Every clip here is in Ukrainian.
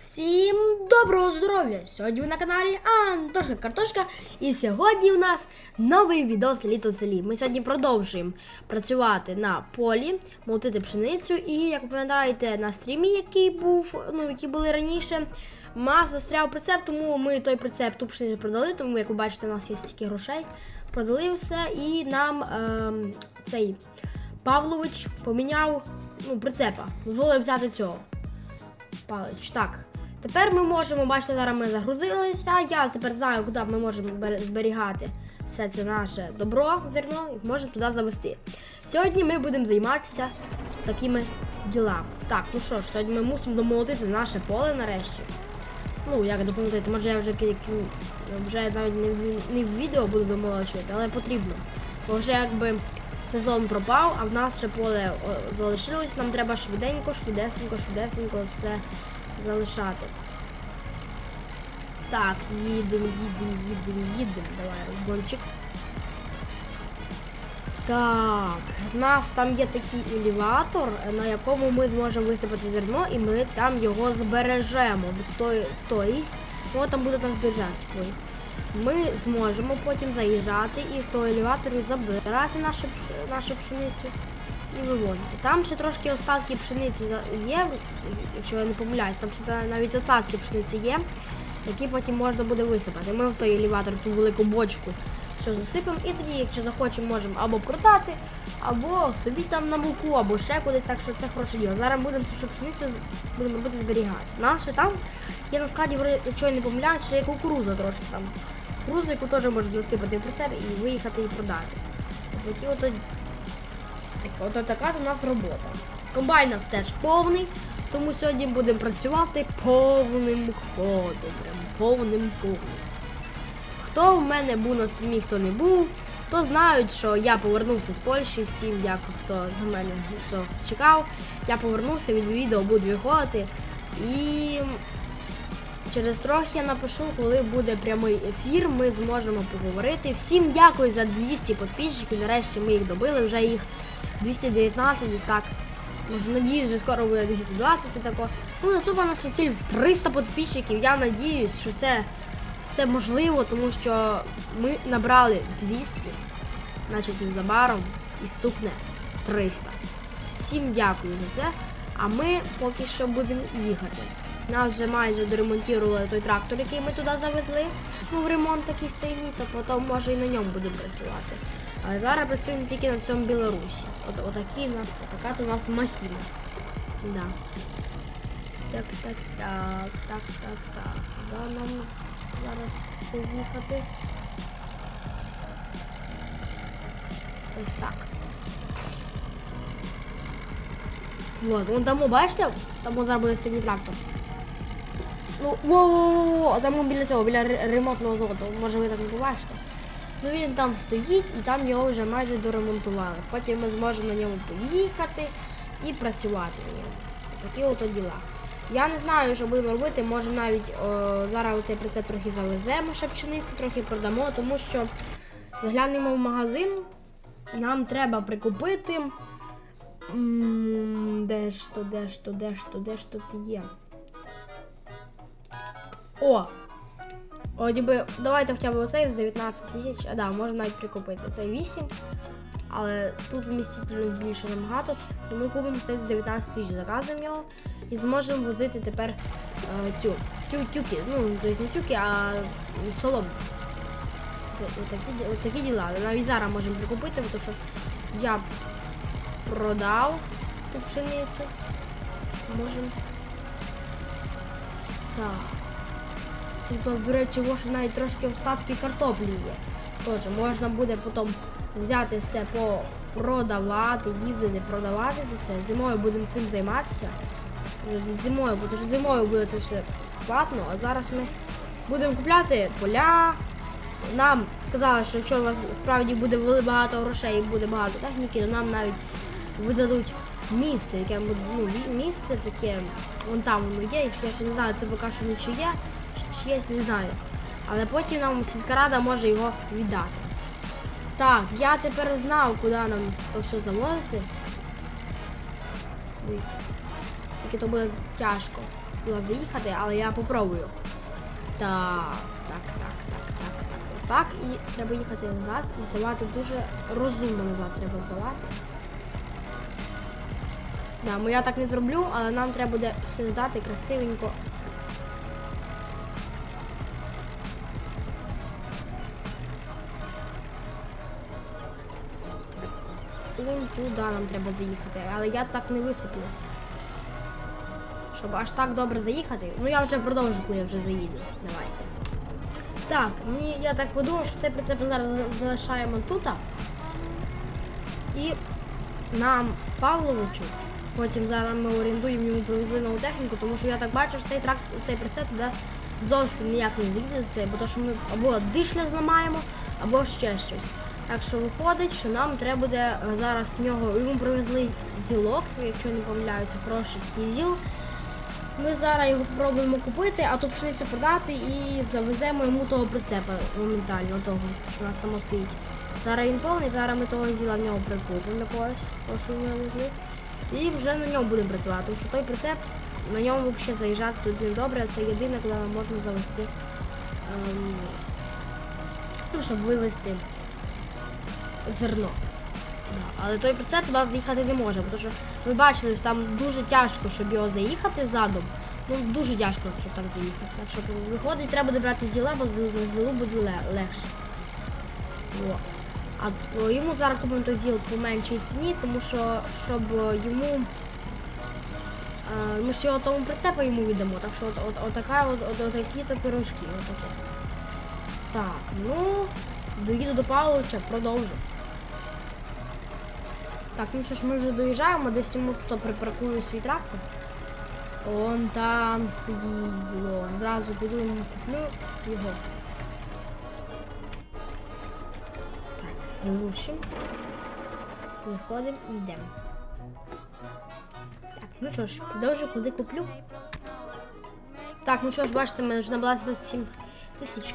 Всім доброго здоров'я! Сьогодні ви на каналі Антошка Картошка. І сьогодні у нас новий відос Літо селі. Ми сьогодні продовжуємо працювати на полі, молотити пшеницю. І як ви пам'ятаєте, на стрімі, який був, ну які були раніше, у нас застряв прицеп, тому ми той прицеп ту пшеницю продали. Тому, як ви бачите, у нас є стільки грошей. Продали все, і нам ем, цей Павлович поміняв ну, прицепа. Дозволив взяти цього. Палич. Так. Тепер ми можемо, бачите, зараз ми загрузилися. Я тепер знаю, куди ми можемо зберігати все це наше добро, зерно, і можемо туди завести. Сьогодні ми будемо займатися такими ділами. Так, ну що ж, сьогодні ми мусимо домолотити наше поле нарешті. Ну, як допомогти, може я вже, вже навіть не в, не в відео буду домолочувати, але потрібно. Бо вже якби сезон пропав, а в нас ще поле о, залишилось, нам треба швиденько, швидесенько, швидесенько все залишати. Так, їдемо, їдемо, їдемо, їдемо. Давай, розгончик. Так, у нас там є такий елеватор, на якому ми зможемо висипати зерно і ми там його збережемо. Тобто, воно там буде там зберігатися. Тобто, Ми зможемо потім заїжджати і в той елеваторі забирати нашу, нашу пшеницю і вивозити. Там ще трошки остатки пшениці є, якщо я не помиляюсь, там ще навіть остатки пшениці є, які потім можна буде висипати. Ми в той елеватор ту велику бочку все засипемо і тоді, якщо захочемо, можемо або продати, або собі там на муку, або ще кудись, так що це хороше діло. Зараз будемо цю пшеницю будемо робити зберігати. Наше там є на складі, якщо я не помиляюсь, ще є кукуруза трошки там. Кукурузу, яку теж можна насипати при себе і виїхати і продати. От такі от так, от така у нас робота. Комбайн у нас теж повний, тому сьогодні будемо працювати повним ходом. Прям повним повним. Хто в мене був на стрімі, хто не був, то знають, що я повернувся з Польщі. Всім дякую, хто за мене що чекав. Я повернувся, від відео буду виходити. І через трохи я напишу, коли буде прямий ефір, ми зможемо поговорити. Всім дякую за 200 підписчиків. Нарешті ми їх добили, вже їх 219, десь так. Може, надіюсь, що скоро буде 220 і тако. Ну, наступна наша ціль в 300 підписчиків. Я надіюсь, що це, це можливо, тому що ми набрали 200, значить незабаром і стукне 300. Всім дякую за це. А ми поки що будемо їхати. Нас вже майже доремонтували той трактор, який ми туди завезли. Ну, в ремонт такий синій, то потім може і на ньому будемо працювати. Але зараз працюємо тільки на цьому Білорусі. От, отакі в нас, така то у нас махіна. Да. Так, так, так, так, так, так. Да, нам зараз це їхати. Ось так. Вот, вон там, бачите, там буде синій трактор. Ну, во-во-во, а там біля цього, біля ремонтного заводу, може ви так не побачите. Ну він там стоїть і там його вже майже доремонтували. Потім ми зможемо на ньому поїхати і працювати на ньому. Такі ото діла. Я не знаю, що будемо робити. Може навіть о, зараз оцей прицеп трохи завеземо, ще пшениці трохи продамо, тому що заглянемо в магазин. Нам треба прикупити. Де ж то, де ж то, де ж то, де ж то ти є? О! О, ніби, давайте хоча б оцей з 19 тисяч. А да, можна навіть прикупити. Цей 8. Але тут вмістительність більше набагато. Тому купимо цей з 19 тисяч, заказуємо його і зможемо возити тепер е, цю тю, тюки. Ну, тобто не тюки, а солому. Такі, такі діла. Навіть зараз можемо прикупити, тому що я продав ту пшеницю. Можемо. Так. Тут, до речі, може навіть трошки остатки картоплі є. Тож можна буде потім взяти все продавати, їздити, продавати це все. Зимою будемо цим займатися. Зимою, бо що зимою буде це все платно, а зараз ми будемо купляти поля. Нам сказали, що якщо у вас справді буде багато грошей і буде багато техніки, то нам навіть видадуть місце, яке ну, місце таке, вон там воно є, я ще не знаю, це поки що нічиє, чи чиєсь не знаю. Але потім нам сільська рада може його віддати. Так, я тепер знав, куди нам то все завозити. Дивіться. Тільки то буде тяжко туди заїхати, але я попробую. Так, так, так, так, так, так. Отак. І треба їхати назад і здавати дуже розумно назад треба здавати. Да, ну я так не зроблю, але нам треба буде все здати красивенько. Вон туди нам треба заїхати, але я так не висиплю. Щоб аж так добре заїхати. Ну я вже продовжу, коли я вже заїду. Давайте. Так, мені я так подумав, що цей прицеп ми зараз залишаємо тут. І нам Павловичу. Потім зараз ми орендуємо йому привезли нову техніку, тому що я так бачу, що цей трак, цей прицеп туди зовсім ніяк не з'їде, бо то, що ми або дишля зламаємо, або ще щось. Так що виходить, що нам треба буде е, зараз в нього йому привезли зілок, якщо не помиляюся, хороший зіл. Ми зараз його спробуємо купити, а ту пшеницю продати і завеземо йому того прицепа моментально, того, що у нас там стоїть. Зараз він повний, зараз ми того зіла в нього прикупимо якогось, того, що нього везли. І вже на ньому будемо працювати, тому що той прицеп, на ньому взагалі заїжджати тут не добре, це єдине, куди ми можемо завести, ем, ну, щоб вивезти зерно. Але той прицеп туди заїхати не може, тому що ви бачили, що там дуже тяжко, щоб його заїхати задом. Ну, дуже тяжко, щоб так заїхати. Так що виходить, треба буде брати зіла, бо з з зілу буде легше. О. А йому зараз купимо діл по меншій ціні, тому що щоб йому. е, Ми ж його тому прицепу йому віддамо, так що от, от, отака, от, от, отакі то пирожки. Отакі. Так, ну, доїду до Павловича, продовжу. Так, ну що ж, ми вже доїжджаємо, десь йому тут припаркую свій трактор. Он там стоїть зіло. Зразу піду йому куплю його. Так, глушимо. Виходимо і йдемо. Так, ну що ж, продовжу, куди куплю. Так, ну що ж, бачите, мене вже набралося 27 тисяч.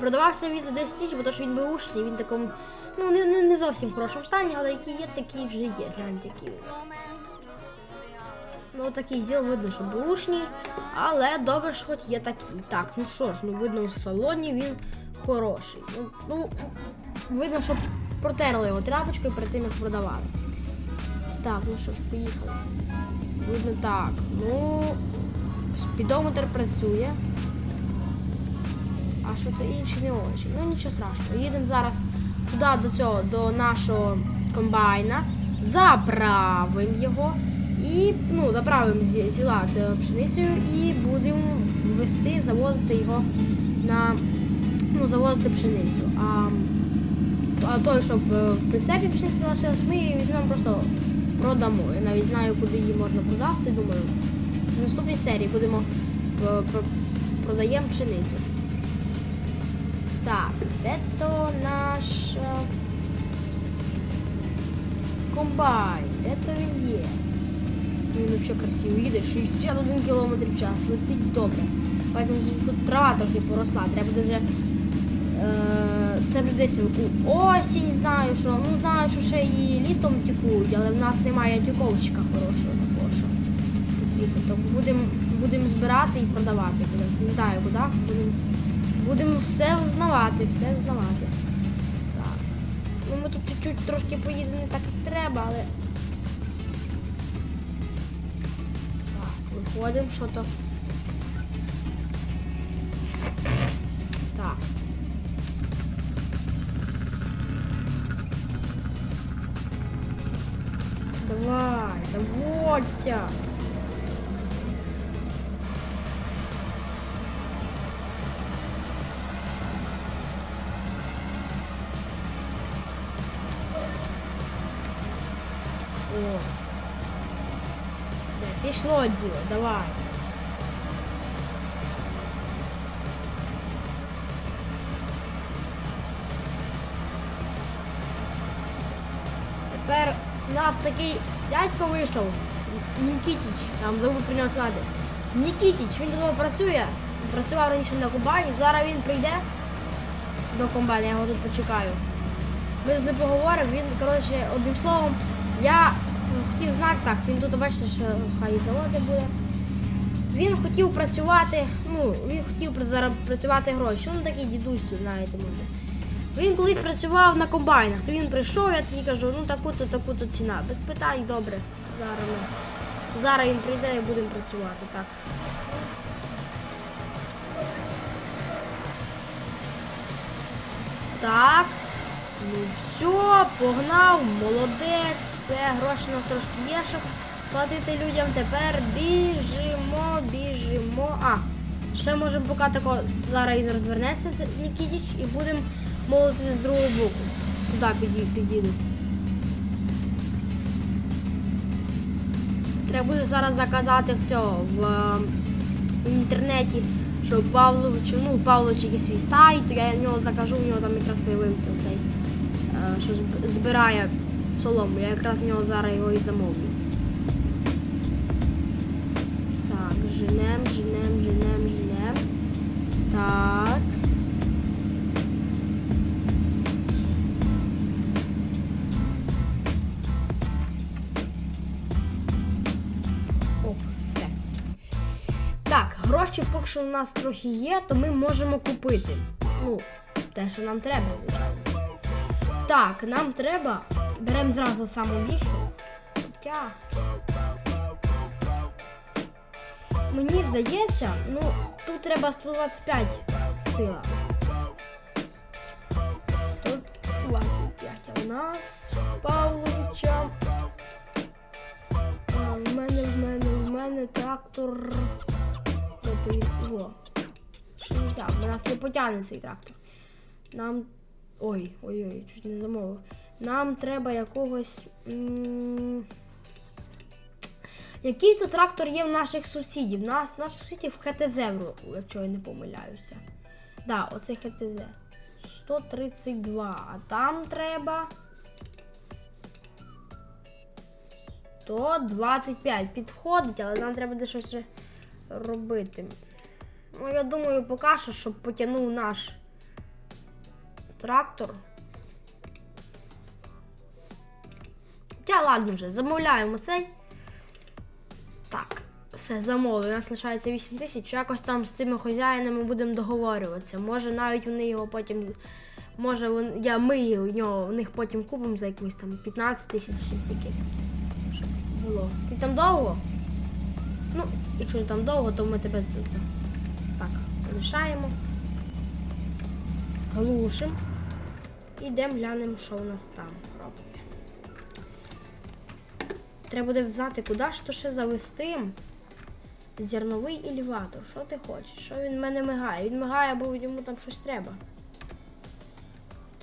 Продавався він за 10 тисяч, бо то, що він беушний, він такому, ну, не, не, не зовсім хорошому стані, але які є, такі вже є. Гляньте, які. Ну, такий зіл видно, що беушний, але добре, що хоч є такий. Так, ну що ж, ну видно в салоні він хороший. Ну, ну видно, що протерли його тряпочкою перед тим, як продавали. Так, ну що ж, поїхали. Видно так. Ну, спідометр працює. А що це інші не очі. Ну нічого страшного. Їдемо зараз туди до цього, до нашого комбайна, заправимо його і ну, заправимо зі- зіла з пшеницею і будемо вести, завозити його на ну, завозити пшеницю. А, а той, щоб е, в прицепі пшениця залишилась, ми її візьмемо просто продамо. Я навіть знаю, куди її можна продасти. Думаю, в наступній серії будемо е, продаємо пшеницю. Так, де то наш е, комбайн? Де то він є? Він взагалі красиво їде, 61 км в час, летить добре. Що тут трава трохи поросла, треба вже. Е, це вже десь у осінь, знаю, що ну знаю, що ще і літом тікують, але в нас немає тюковчика хорошого такого, що потрібно. То будемо будем збирати і продавати. Не знаю куди. Будемо будем все взнавати, все взнавати. Так. Ну ми тут чуть-чуть трошки поїдемо не так як треба, але. Так, виходимо, що то. Так. Давай, заводься. Пішло діло, давай. Тепер у нас такий дядько вийшов. Нікітіч, там зовут про нього звати. Нікітіч, він тут працює. Працював раніше на комбайні. Зараз він прийде до комбайна, я його тут почекаю. Ми з ним поговоримо, він, коротше, одним словом, я хотів знати, так, він тут, бачите, що хай заводи буде. Він хотів працювати, ну, він хотів працювати гроші. Ну такий дідусь, знаєте, може. Він колись працював на комбайнах, то він прийшов, я тоді кажу, ну таку-то, таку-то ціна. Без питань, добре. Зараз ми. Зараз він прийде і будемо працювати, так. Так. Ну все, погнав, молодець, все, гроші у нас трошки є, щоб платити людям. Тепер біжимо, біжимо. А, ще можемо поки тако, зараз він розвернеться, Нікітіч, і будемо молотити з другого боку. Туди піді- підійду. Треба буде зараз заказати в, е, в інтернеті, що Павлович, ну, Павлович якийсь свій сайт, я в нього закажу, в нього там якраз з'явився цей, е, що збирає солому. Я якраз в нього зараз його і замовлю. Так, женем, женем, женем, женем. Так. О, все. Так, гроші поки що у нас трохи є, то ми можемо купити. Ну, те, що нам треба, звичайно. Так, нам треба. Беремо зразу саму більшу. Мені здається, ну, тут треба 125 сила. 125. А у нас Павловича. А, В мене, в мене, в мене трактор. О. 60. У нас не потягне цей трактор. Нам. Ой, ой, ой, чуть не замовив. Нам треба якогось. Який то трактор є в наших сусідів? Нас, наш сусідів ХТЗ, якщо я не помиляюся. Да, оце ХТЗ. 132. А там треба. 125 підходить, але нам треба де щось робити. Ну, я думаю, поки що, щоб потягнув наш трактор. Та ладно вже, замовляємо цей. Так, все, замовили. У нас лишається 8 тисяч. Якось там з тими хазяїнами будемо договорюватися. Може навіть вони його потім. Може, вон- я, ми в нього, в них потім купимо за якусь там 15 тисяч чи скільки. Щоб було. Ти там довго? Ну, якщо там довго, то ми тебе тут. Так, залишаємо. Глушимо. Ідемо глянемо, що у нас там. Треба буде взяти, куди ж то ще завести зерновий елеватор. Що ти хочеш? Що він в мене мигає? Він мигає, бо йому там щось треба.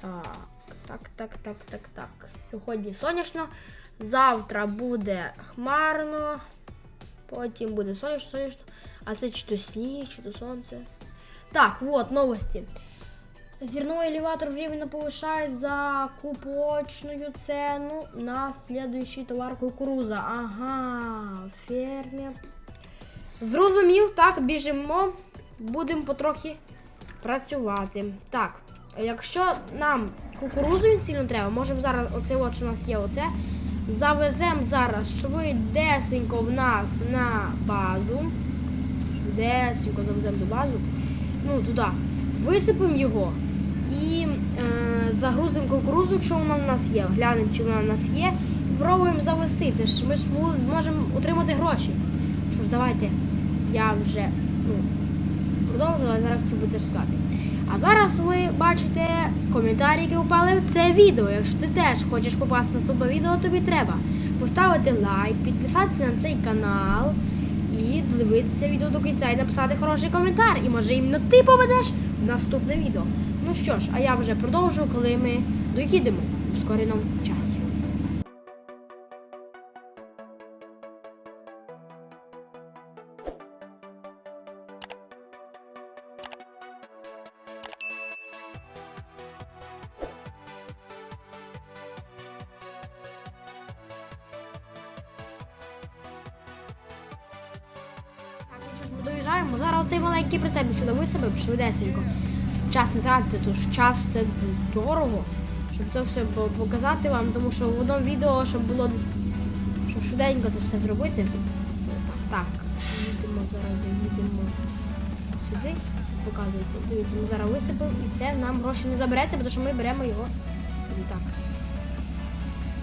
Так, так, так, так, так, так. Сьогодні сонячно. Завтра буде хмарно. Потім буде сонячно, сонячно. А це чи то сніг, чи то сонце. Так, вот новости. Зерновой элеватор временно повышает закупочную цену на следующий товар кукуруза. Ага, фермер. Зрозумів, так, біжимо. Будемо потрохи працювати. Так, якщо нам кукурузу від сильно треба, можемо зараз оце от, що у нас є оце. Завеземо зараз швидесенько в нас на базу. Швидесенько завеземо до базу. Ну, туди. Висипемо його і е, загрузимо кукурузу, якщо вона в нас є. Глянемо, чи вона в нас є. І Пробуємо завести. Це ж ми ж можемо отримати гроші. Що ж, давайте я вже ну, продовжила, зараз хотів би теж сказати. А зараз ви бачите коментарі, які впали в це відео. Якщо ти теж хочеш попасти на собі відео, тобі треба поставити лайк, підписатися на цей канал і додивитися відео до кінця і написати хороший коментар. І може іменно ти поведеш в наступне відео. Ну що ж, а я вже продовжу, коли ми доїдемо у скореному часі. Ну доїжджаємо. Зараз оцей маленький прицеп сюди висипемо швидесенько. Час не тратити, тому що час це дорого. Щоб це все показати вам, тому що в одному відео, щоб було щоб швиденько це все зробити. то Так, їдемо зараз, їдемо сюди. Це показується. Дивіться, ми зараз висипемо і це нам гроші не забереться, тому що ми беремо його. І так.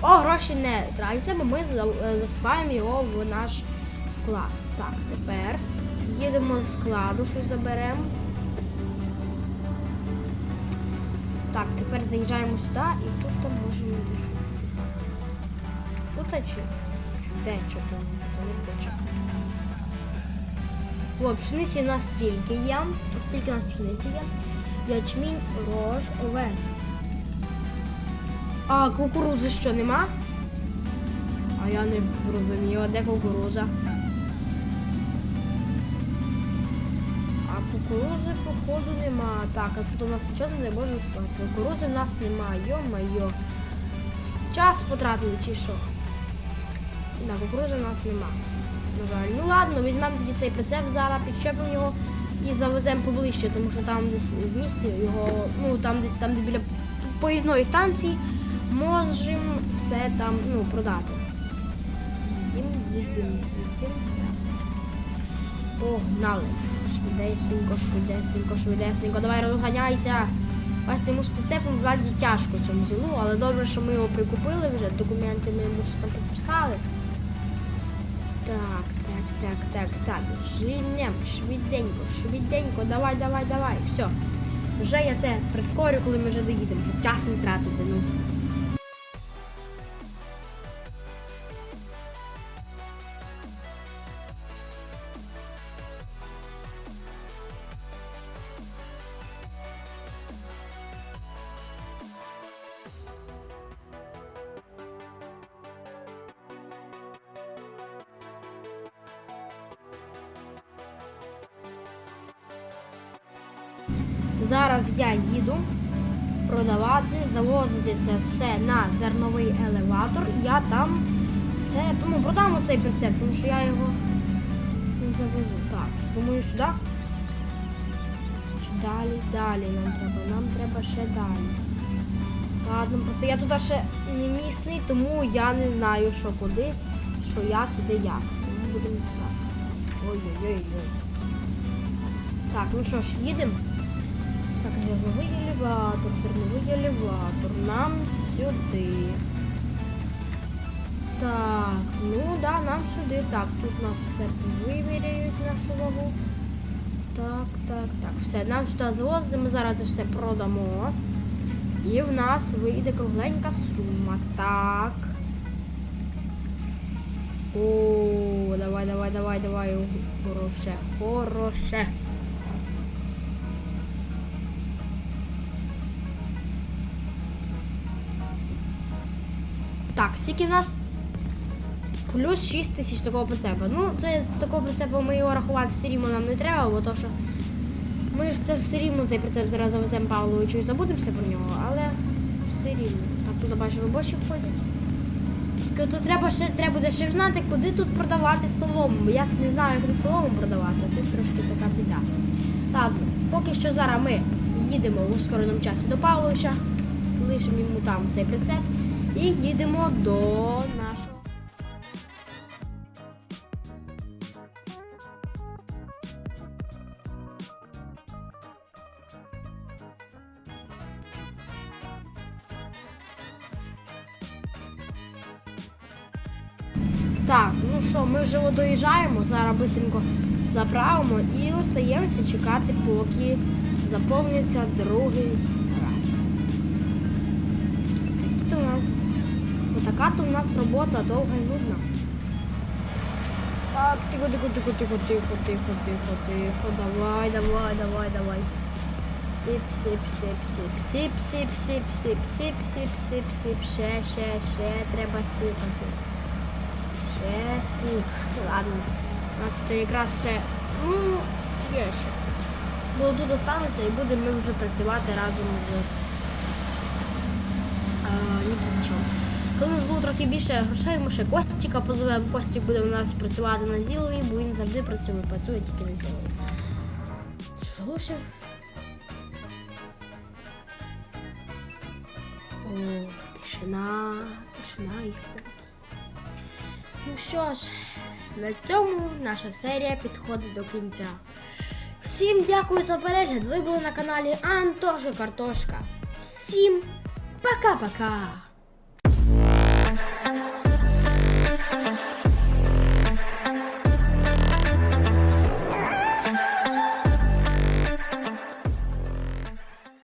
О, гроші не тратяться, бо ми засипаємо його в наш склад. Так, тепер їдемо з складу, щось заберемо. Так, тепер заїжджаємо сюди і тут там можемо. Тут а чи? Де хочу. О, пшениці у нас стільки є. Стільки у нас пшениці є. Ячмінь, рож, овес. А кукурузи що нема? А я не зрозуміла, де кукуруза. Кукурузи, походу, нема. Так, а тут у нас нічого не може спати. Кукурузи в нас нема, йо-майо. Час потратили чи що? Да, кукурузи в нас нема. На жаль. Ну ладно, візьмемо тоді цей прицеп зараз, підчепимо його і завеземо поближче, тому що там десь в місті його, ну там десь там, де біля поїзної станції, можемо все там ну, продати. Їдемо, їдемо, їдемо. Погнали. Швидесенько, швидесенько, швидесенько. Давай розганяйся. Йому з прицепом ззаді тяжко цьому зілу, але добре, що ми його прикупили вже, документи ми йому там підписали. Так, так, так, так, так. Жінем, швиденько, швиденько, давай, давай, давай. Все. Вже я це прискорю, коли ми вже доїдемо, час не тратити. Ну. Все на зерновий елеватор. Я там це ну, продам оцей прицеп, тому що я його завезу. Так, думаю, сюди. Далі, далі нам треба. Нам треба ще далі. Ладно, просто я тут ще не місний, тому я не знаю, що куди, що як і де як. Тому будемо так. Ой-ой-ой. Так, ну що ж, їдемо. Так, зерновий елеватор, зерновий елеватор. Нам сюди. Так, ну да, нам сюди. Так, тут нас все виміряють нашу вагу. Так, так, так. Все, нам сюди завозити, ми зараз все продамо. І в нас вийде кругленька сума. Так. О, давай, давай, давай, давай. Хороше, хороше. Так, скільки в нас? Плюс 6 тисяч такого прицепа. Ну, це такого прицепу ми його рахувати все рівно нам не треба, бо то що ми ж це все рівно цей прицеп зараз завеземо Павловичу і забудемося про нього, але все рівно. Так, тут бачу робочі ходять. Тільки тут треба ще треба буде ще знати, куди тут продавати солому. Бо я не знаю, як тут солому продавати, це трошки така біда. Так, поки що зараз ми їдемо в ускореному часі до Павловича, лишимо йому там цей прицеп і їдемо до нашого. Так, ну що, ми вже доїжджаємо, зараз швидко заправимо і остаємося чекати, поки заповниться другий у нас, отака то у нас робота довга і нудна. Так, тихо, тихо, тихо, тихо, тихо, тихо, тихо, тихо, давай, давай, давай, давай. Сип, сип, сип, сип, сип, сип, сип, сип, сип, сип, сип, сип, ще, ще, ще треба сипати. Ще сип. Ладно. Значить, якраз ще, ну, є ще. Бо тут останемося і будемо ми вже працювати разом з буде нічого. Коли у нас було трохи більше грошей, ми ще Костіка позовемо. Костік буде у нас працювати на Зілові, бо він завжди працює, працює тільки на Зілові. Чого ще? О, тишина, тишина і спокій. Ну що ж, на цьому наша серія підходить до кінця. Всім дякую за перегляд. Ви були на каналі Антоша Картошка. Всім! Пока-пока!